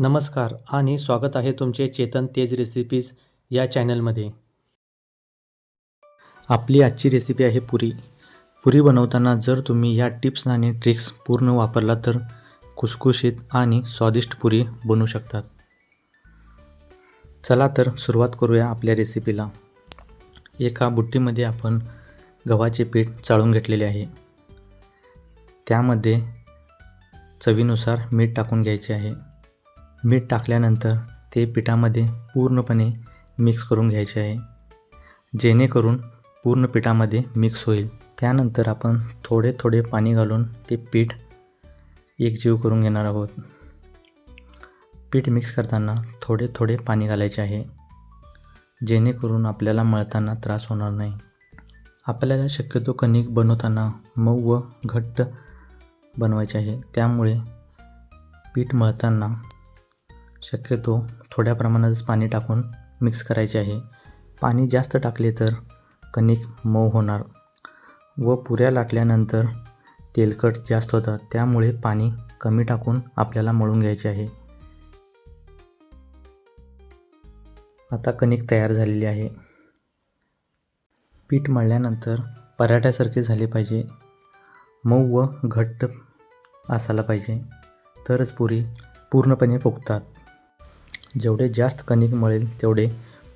नमस्कार आणि स्वागत आहे तुमचे चेतन तेज रेसिपीज या चॅनलमध्ये आपली आजची रेसिपी आहे पुरी. पुरी बनवताना जर तुम्ही या टिप्स आणि ट्रिक्स पूर्ण वापरला तर खुसखुशीत आणि स्वादिष्ट पुरी बनू शकतात. चला तर सुरुवात करूया आपल्या रेसिपीला एका बुट्टीमध्ये आपण गव्हाचे पीठ चाळून घेतलेले आहे. त्यामध्ये चवीनुसार मीठ टाकून घ्यायचे आहे. मीठ टाकल्यानंतर ते पिठामध्ये पूर्णपणे मिक्स करून घ्यायचे आहे. जेणेकरून पूर्ण पिठामध्ये मिक्स होईल. त्यानंतर आपण थोडे थोडे पाणी घालून ते पीठ एकजीव करून घेणार आहोत. पीठ मिक्स करताना थोडे थोडे पाणी घालायचे आहे. जेणेकरून आपल्याला मळताना त्रास होणार नाही. आपल्याला शक्यतो कणिक बनवताना मऊ व घट्ट बनवायचे आहे. त्यामुळे पीठ मळताना शक्यतो थोड्या प्रमाणातच पाणी टाकून मिक्स करायचे आहे. पाणी जास्त टाकले तर कणिक मऊ होणार व पुऱ्या लाटल्यानंतर तेलकट जास्त होतात. त्यामुळे पाणी कमी टाकून आपल्याला मळून घ्यायचे आहे. आता कणिक तयार झालेली आहे. पीठ मळल्यानंतर पराठ्यासारखे झाले पाहिजे. मऊ व घट्ट असायला पाहिजे. तरच पुरी पूर्णपणे फुगतात. जेवढे जास्त कणिक मळेल तेवढे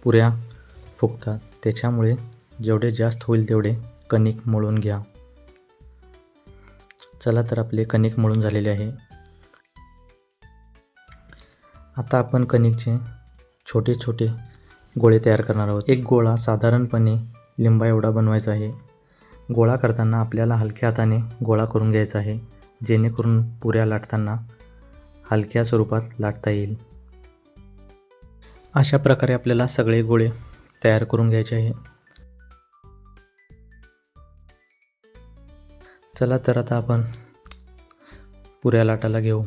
पुऱ्या फुगतात. त्याच्यामुळे जेवढे जास्त होईल तेवढे कणिक मळून घ्या. चला तर आपले कणिक मळून झालेले आहे. आता आपण कणिकचे छोटे छोटे गोळे तयार करणार आहोत. एक गोळा साधारणपणे लिंबा एवढा बनवायचा आहे. गोळा करताना आपल्याला हलक्या हाताने गोळा करून घ्यायचा आहे. जेणेकरून पुऱ्या लाटताना हलक्या स्वरूपात लाटता येईल. अशा प्रकारे आपल्याला सगळे गोळे तयार करून घ्यायचे आहे. चला तर आता आपण पुऱ्या लाटायला घेऊ.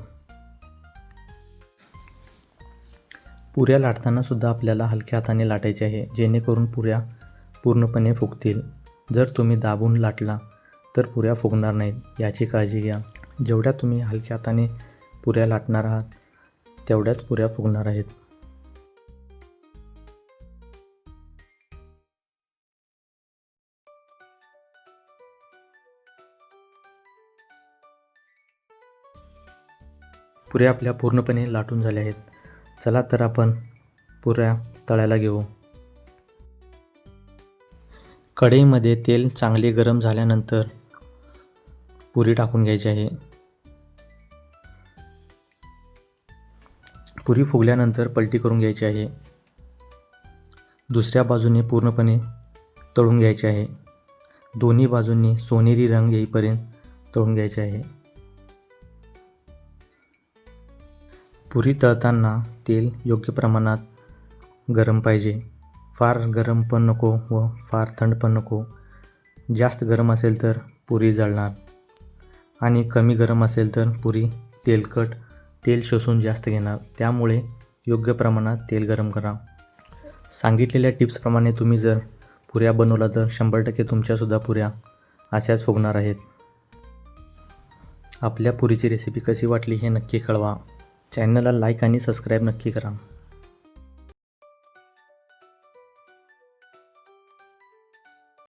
पुऱ्या लाटताना सुद्धा आपल्याला हलक्या हाताने लाटायचे आहे जेणेकरून पुऱ्या पूर्णपणे फुगतील. जर तुम्ही दाबून लाटला तर पुऱ्या फुगणार नाहीत याची काळजी घ्या. जेवढ्या तुम्ही हलक्या हाताने पुऱ्या लाटणार आहात तेवढ्याच पुऱ्या फुगणार आहेत. पुऱ्या आपल्या पूर्णपणे लाटून झाल्या आहेत. चला तर आपण पुऱ्या तळायला घेऊ. कढईमध्ये तेल चांगले गरम झाल्यानंतर पुरी टाकून घ्यायची आहे. पुरी फुगल्यानंतर पलटी करून घ्यायची आहे. दुसऱ्या बाजूने पूर्णपणे तळून घ्यायचे आहे. दोन्ही बाजूंनी सोनेरी रंग येईपर्यंत तळून घ्यायचे आहे. पुरी तळताना तेल योग्य प्रमाणात गरम पाहिजे. फार गरम पण नको व फार थंड पण नको. जास्त गरम असेल तर पुरी जळणार. आणि कमी गरम असेल तर पुरी तेलकट तेल शोषून जास्त घेणार. त्यामुळे योग्य प्रमाणात तेल गरम करा. सांगितलेल्या टिप्सप्रमाणे तुम्ही जर पुऱ्या बनवला तर शंभर टक्के तुमच्यासुद्धा पुऱ्या अशाच फुगणार आहेत. आपल्या पुरीची रेसिपी कशी वाटली हे नक्की कळवा. चॅनलला लाईक आणि सबस्क्राईब नक्की करा.